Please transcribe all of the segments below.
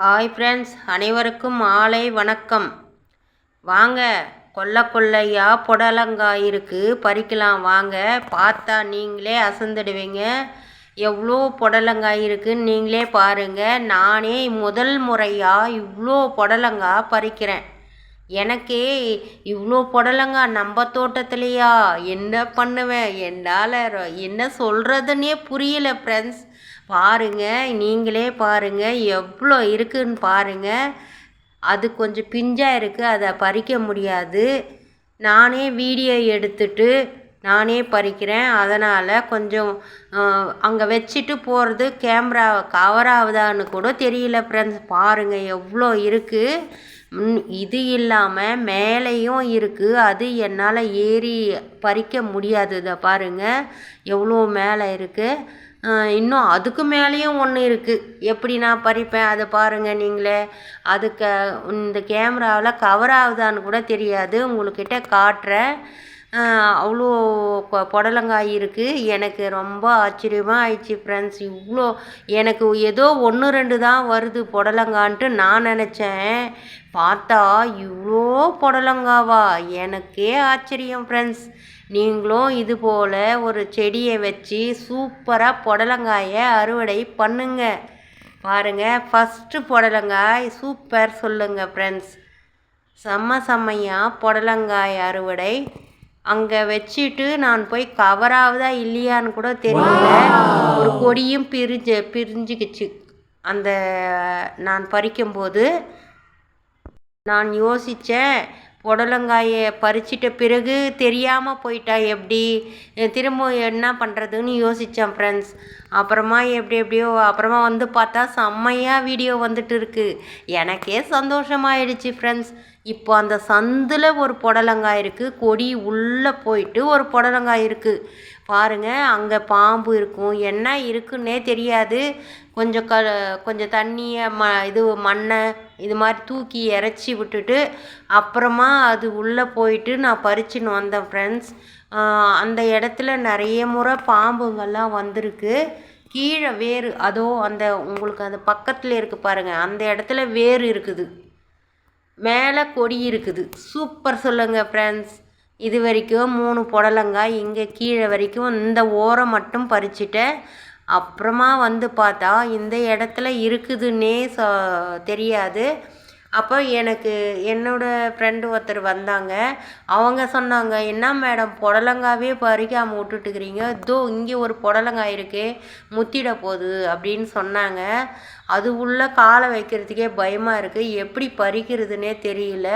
Hi friends அனைவருக்கும் மாலை வணக்கம். வாங்க கொல்ல கொல்லையா புடலங்காய் இருக்குது பறிக்கலாம் வாங்க. பார்த்தா நீங்களே அசந்துடுவீங்க. எவ்வளோ புடலங்காய் இருக்குன்னு நீங்களே பாருங்கள் நானே முதல் முறையாக இவ்வளோ புடலங்காய் பறிக்கிறேன். எனக்கே இவ்வளோ புடலங்காய் நம்ம தோட்டத்துலையா? என்ன பண்ணுவேன்? என்னால் என்ன சொல்கிறதுனே புரியல ஃப்ரெண்ட்ஸ் பாருங்கள் நீங்களே பாருங்கள் எவ்வளோ இருக்குன்னு பாருங்கள் அது கொஞ்சம் பிஞ்சாக இருக்குது அதை பறிக்க முடியாது. நானே வீடியோ எடுத்துட்டு நானே பறிக்கிறேன். அதனால் கொஞ்சம் அங்கே வச்சுட்டு போகிறது கேமரா கவர் ஆகுதான்னு கூட தெரியல ஃப்ரெண்ட்ஸ் பாருங்கள் எவ்வளோ இருக்குது இது இல்லாமல் மேலேயும் இருக்குது அது என்னால் ஏறி பறிக்க முடியாது. இதை பாருங்கள் எவ்வளோ மேலே இருக்குது இன்னும் அதுக்கு மேலேயும் ஒன்று இருக்குது எப்படி நான் பறிப்பேன்? அதை பாருங்கள் நீங்களே. அதுக்கு இந்த கேமராவில் கவர் ஆகுதான்னு கூட தெரியாது. உங்கள்கிட்ட காட்டுறேன். அவ்வளோ புடலங்காய் இருக்குது எனக்கு ரொம்ப ஆச்சரியமாக ஆயிடுச்சு ஃப்ரெண்ட்ஸ் இவ்வளோ எனக்கு ஏதோ ஒன்று ரெண்டு தான் வருது புடலங்கான்ட்டு நான் நினச்சேன். பார்த்தா இவ்வளோ புடலங்காவா? எனக்கே ஆச்சரியம் ஃப்ரெண்ட்ஸ் நீங்களும் இது போல் ஒரு செடியை வச்சு சூப்பராக புடலங்காயை அறுவடை பண்ணுங்க. பாருங்கள் ஃபஸ்ட்டு புடலங்காய் சூப்பர் சொல்லுங்கள் ஃப்ரெண்ட்ஸ் செம்ம செம்மையாக புடலங்காய் அறுவடை. அங்கே வச்சுட்டு நான் போய் கவராகுதா இல்லையான்னு கூட தெரியல. ஒரு கொடியும் பிரிஞ்சு பிரிஞ்சுக்கிச்சு. அந்த நான் பறிக்கும்போது நான் யோசித்தேன் புடலங்காயை பறிச்சிட்ட பிறகு தெரியாமல் போயிட்டா எப்படி? திரும்ப என்ன பண்ணுறதுன்னு யோசித்தேன் ஃப்ரெண்ட்ஸ் அப்புறமா எப்படி எப்படியோ அப்புறமா வந்து பார்த்தா செம்மையாக வீடியோ வந்துட்டு இருக்குது எனக்கே சந்தோஷமாயிடுச்சு ஃப்ரெண்ட்ஸ் இப்போ அந்த சந்தில் ஒரு புடலங்காய் இருக்குது கொடி உள்ளே போயிட்டு ஒரு புடலங்காய் இருக்குது பாருங்கள் அங்கே பாம்பு இருக்கும். என்ன இருக்குன்னே தெரியாது. கொஞ்சம் க கொஞ்சம் தண்ணியை ம இது மண்ணை இது மாதிரி தூக்கி இறச்சி விட்டுட்டு அப்புறமா அது உள்ளே போயிட்டு நான் பறிச்சுன்னு வந்தேன் ஃப்ரெண்ட்ஸ் அந்த இடத்துல நிறைய முறை பாம்புங்கள்லாம் வந்திருக்கு. கீழே வேர் அதோ அந்த உங்களுக்கு அந்த பக்கத்தில் இருக்குது பாருங்கள் அந்த இடத்துல வேர் இருக்குது. மேலே கொடி இருக்குது. சூப்பர் சொல்லுங்கள் ஃப்ரெண்ட்ஸ் இது வரைக்கும் மூணு புடலங்காய் இங்கே கீழே வரைக்கும் இந்த ஓரம் மட்டும் பறிச்சிட்டேன் அப்புறமா வந்து பார்த்தா இந்த இடத்துல இருக்குதுன்னே சொ தெரியாது. அப்போ எனக்கு என்னோடய ஃப்ரெண்டு ஒருத்தர் வந்தாங்க. அவங்க சொன்னாங்க என்ன மேடம் புடலங்காவே பறிக்காமல் விட்டுட்டுக்கிறீங்க இதோ இங்கே ஒரு புடலங்காய் இருக்கே முத்திட போகுது அப்படின்னு சொன்னாங்க. அது உள்ளே காலை வைக்கிறதுக்கே பயமாக இருக்குது எப்படி பறிக்கிறதுனே தெரியல.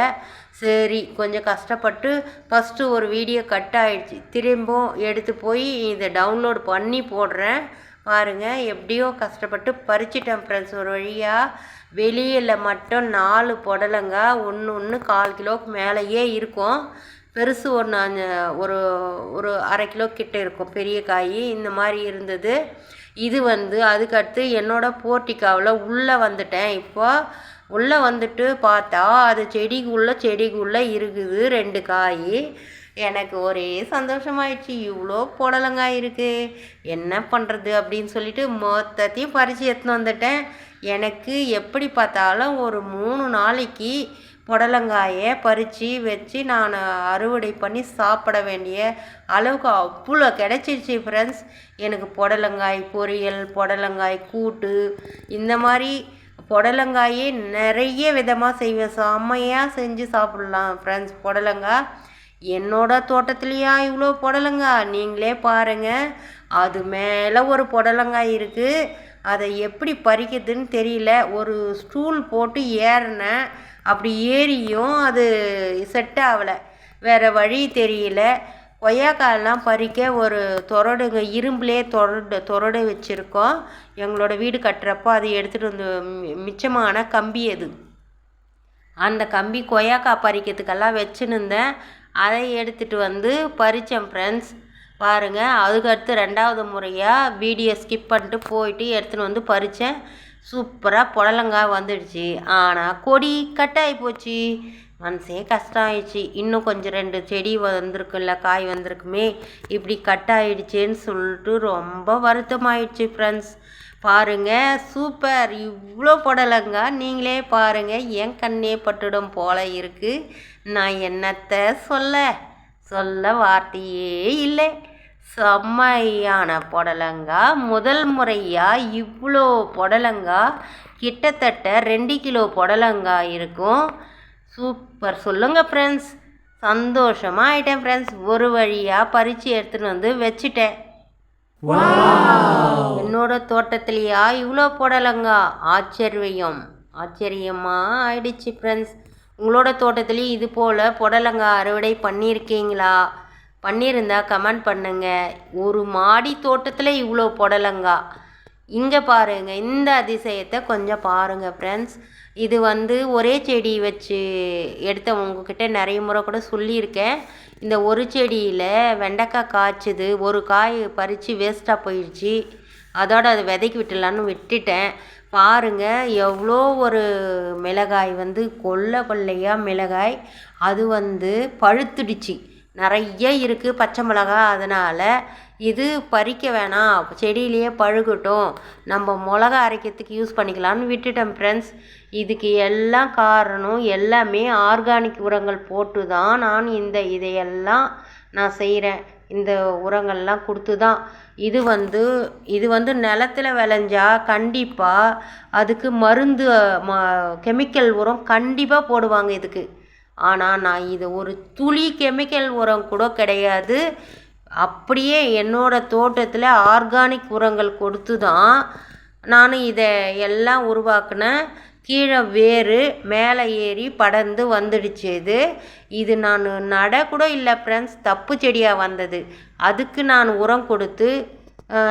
சரி கொஞ்சம் கஷ்டப்பட்டு ஃபஸ்ட்டு ஒரு வீடியோ கட் ஆகிடுச்சி திரும்பவும் எடுத்து போய் இதை டவுன்லோட் பண்ணி போடுறேன். பாருங்கள் எப்படியோ கஷ்டப்பட்டு பறிச்சிட்டேன் ஃப்ரெண்ட்ஸ் ஒரு வழியாக வெளியில் மட்டும் நாலு புடலங்காய் ஒன்று ஒன்று கால் கிலோவுக்கு மேலேயே இருக்கும். பெருசு ஒன்று ஒரு ஒரு அரை கிலோ கிட்ட இருக்கும். பெரிய காய் இந்த மாதிரி இருந்தது. இது வந்து அதுக்கடுத்து என்னோடய போர்ட்டிக்காவில் உள்ளே வந்துட்டேன். இப்போ உள்ளே வந்துட்டு பார்த்தா அது செடிக்குள்ளே செடிக்குள்ளே இருக்குது ரெண்டு காய். எனக்கு ஒரே சந்தோஷமாயிடுச்சு. இவ்வளோ புடலங்காய் இருக்குது என்ன பண்ணுறது அப்படின்னு சொல்லிட்டு மொத்தத்தையும் பறித்து எடுத்துன்னு வந்துட்டேன். எனக்கு எப்படி பார்த்தாலும் ஒரு மூணு நாளைக்கு புடலங்காயை பறித்து வச்சு நான் அறுவடை பண்ணி சாப்பிட வேண்டிய அளவுக்கு அவ்வளோ கிடச்சிருச்சு ஃப்ரெண்ட்ஸ் எனக்கு புடலங்காய் பொரியல் புடலங்காய் கூட்டு இந்த மாதிரி புடலங்காயே நிறைய விதமாக செய்வேன். செம்மையாக செஞ்சு சாப்பிட்லாம் ஃப்ரெண்ட்ஸ் புடலங்காய் என்னோட தோட்டத்துலையா இவ்வளோ புடலங்காய் நீங்களே பாருங்கள் அது மேலே ஒரு புடலங்காய் இருக்குது அதை எப்படி பறிக்கிறதுன்னு தெரியல. ஒரு ஸ்டூல் போட்டு ஏறினேன். அப்படி ஏறியும் அது செட் ஆகலை. வேறு வழி தெரியல. கொய்யாக்காயெல்லாம் பறிக்க ஒரு தொரடுங்க இரும்புலே தொரடு தொரடு வச்சுருக்கோம். எங்களோட வீடு கட்டுறப்போ அது எடுத்துகிட்டு வந்து மிச்சமான கம்பி அது. அந்த கம்பி கொய்யாக்காய் பறிக்கிறதுக்கெல்லாம் வச்சுன்னு இருந்தேன் அதை எடுத்துகிட்டு வந்து பறித்தேன் ஃப்ரெண்ட்ஸ் பாருங்கள் அதுக்கடுத்து ரெண்டாவது முறையாக வீடியோ ஸ்கிப் பண்ணிட்டு போயிட்டு எடுத்துன்னு வந்து பறித்தேன் சூப்பராக புடலங்காய் வந்துடுச்சு. ஆனால் கொடி கட்டாகி போச்சு. மனசே கஷ்டம் ஆயிடுச்சு இன்னும் கொஞ்சம் ரெண்டு செடி வந்திருக்குல்ல காய் வந்திருக்குமே இப்படி கட் ஆயிடுச்சேன்னு சொல்லிட்டு ரொம்ப வருத்தமாயிடுச்சு ஃப்ரெண்ட்ஸ் பாருங்கள் சூப்பர் இவ்வளோ புடலங்கா நீங்களே பாருங்க என் கண்ணே பட்டுடும் போல இருக்குது நான் என்னத்தை சொல்ல? சொல்ல வார்த்தையே இல்லை. செம்மையான புடலங்கா முதல் முறையாக இவ்வளோ புடலங்கா கிட்டத்தட்ட ரெண்டு கிலோ புடலங்கா இருக்கும். சூப்பர். சொல்லுங்கள் ஃப்ரெண்ட்ஸ் சந்தோஷமாக ஆயிட்டேன் ஃப்ரெண்ட்ஸ் ஒரு வழியாக பறித்து எடுத்துன்னு வந்து வச்சுட்டேன். என்னோட தோட்டத்திலேயா இவ்வளோ புடலங்கா? ஆச்சரியம். ஆச்சரியமாக ஆயிடுச்சு ஃப்ரெண்ட்ஸ் உங்களோட தோட்டத்துலேயும் இது போல் புடலங்கா. அறுவடை பண்ணியிருக்கீங்களா? பண்ணியிருந்தா கமெண்ட் பண்ணுங்க. ஒரு மாடி தோட்டத்தில் இவ்வளோ புடலங்கா. இங்கே பாருங்க இந்த அதிசயத்தை கொஞ்சம் பாருங்க ஃப்ரெண்ட்ஸ் இது வந்து ஒரே செடி வச்சு எடுத்த உங்ககிட்ட நிறைய முறை கூட சொல்லியிருக்கேன். இந்த ஒரு செடியில் வெண்டைக்காய் காய்ச்சிது ஒரு காய் பறித்து வேஸ்ட்டாக போயிடுச்சு அதோட அதை விதைக்கி விட்டுலான்னு விட்டுட்டேன். பாருங்க எவ்வளோ ஒரு மிளகாய் வந்து கொல்ல கொல்லையாக மிளகாய். அது வந்து பழுத்துடுச்சு. நிறைய இருக்குது பச்சை மிளகா அதனால் இது பறிக்க வேணாம். செடியிலேயே பழுகட்டும். நம்ம மிளகா அரைக்கிறதுக்கு யூஸ் பண்ணிக்கலாம்னு விட்டுட்டேன் ஃப்ரெண்ட்ஸ் இதுக்கு எல்லாம் காரணம் எல்லாமே ஆர்கானிக் உரங்கள் போட்டு தான் நான் இந்த இதையெல்லாம் நான் செய்கிறேன் இந்த உரங்கள்லாம் கொடுத்து தான் இது வந்து இது வந்து நிலத்துல விளைஞ்சா கண்டிப்பாக அதுக்கு மருந்து ம கெமிக்கல் உரம் கண்டிப்பாக போடுவாங்க இதுக்கு. ஆனால் நான் இது ஒரு துளி கெமிக்கல் உரம் கூட கிடையாது. அப்படியே என்னோடய தோட்டத்தில் ஆர்கானிக் உரங்கள் கொடுத்து தான் நான் இதை எல்லாம் உருவாக்கினேன். கீழே வேர் மேலே ஏறி படர்ந்து வந்துடுச்சு இது. இது நான் நட கூட இல்லை ஃப்ரெண்ட்ஸ் தப்பு செடியாக வந்தது. அதுக்கு நான் உரம் கொடுத்து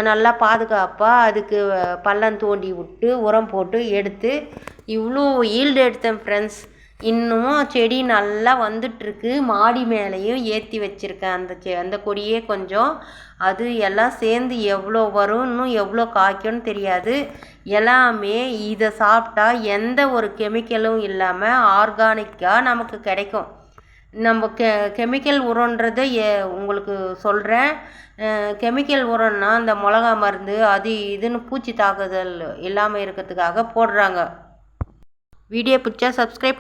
நல்லா பாதுகாப்பாக அதுக்கு பள்ளம் தோண்டி விட்டு உரம் போட்டு எடுத்து இவ்வளோ ஈல்டு எடுத்தேன் ஃப்ரெண்ட்ஸ் இன்னும் செடி நல்லா வந்துட்டுருக்கு. மாடி மேலேயும் ஏற்றி வச்சுருக்கேன். அந்த செ அந்த கொடியே கொஞ்சம். அது எல்லாம் சேர்ந்து எவ்வளோ வரும் இன்னும் எவ்வளோ காய்க்கும்னு தெரியாது. எல்லாமே இதை சாப்பிட்டா எந்த ஒரு கெமிக்கலும் இல்லாமல் ஆர்கானிக்காக நமக்கு கிடைக்கும். நம்ம கெ கெமிக்கல் உரன்றதை எ உங்களுக்கு சொல்கிறேன் கெமிக்கல் உரம்னா அந்த மிளகா மருந்து அது இதுன்னு பூச்சி தாக்குதல் இல்லாமல் இருக்கிறதுக்காக போடுறாங்க. வீடியோ பிடிச்சா சப்ஸ்கிரைப்